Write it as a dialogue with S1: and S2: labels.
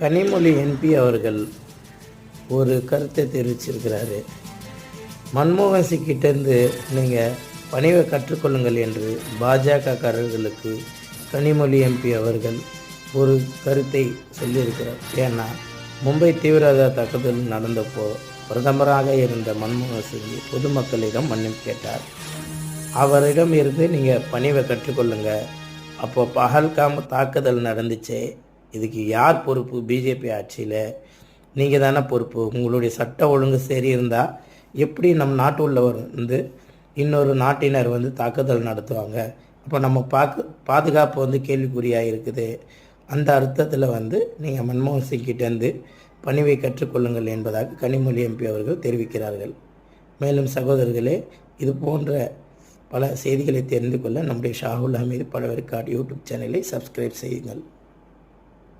S1: Kanimozhi NP அவர்கள் ஒரு கருத்தை தெரிவிச்சிருக்கிறாரு. மன்மோகன் சிங்கிட்டேருந்து நீங்கள் பணிவை கற்றுக்கொள்ளுங்கள் என்று பாஜகக்காரர்களுக்கு கனிமொழி எம்பி அவர்கள் ஒரு கருத்தை சொல்லியிருக்கிறார். ஏன்னா மும்பை தீவிரவாத தாக்குதல் நடந்தப்போ பிரதமராக இருந்த மன்மோகன் சிங் பொதுமக்களிடம் மன்னிப்பு கேட்டார். அவரிடம் இருந்து நீங்கள் பணிவை கற்றுக்கொள்ளுங்க. அப்போ பகல்காம் தாக்குதல் நடந்துச்சே இதுக்கு யார் பொறுப்பு? பிஜேபி ஆட்சியில் நீங்கள் தானே பொறுப்பு. உங்களுடைய சட்ட ஒழுங்கு சரி இருந்தால் எப்படி நம் நாட்டு உள்ளவர் வந்து இன்னொரு நாட்டினர் வந்து தாக்குதல் நடத்துவாங்க? அப்போ நம்ம பாக்கு பாதுகாப்பு வந்து கேள்விக்குறியாக இருக்குது. அந்த அர்த்தத்தில் வந்து நீங்கள் மன்மோகன் சிங் கிட்டேருந்து பணிவை கற்றுக்கொள்ளுங்கள் என்பதாக கனிமொழி எம்பி அவர்கள் தெரிவிக்கிறார்கள். மேலும் சகோதரர்களே இது போன்ற பல செய்திகளை தெரிந்து கொள்ள நம்முடைய ஷாகுல் அமீது பலவருக்காடு யூடியூப் சேனலை சப்ஸ்கிரைப் செய்யுங்கள்.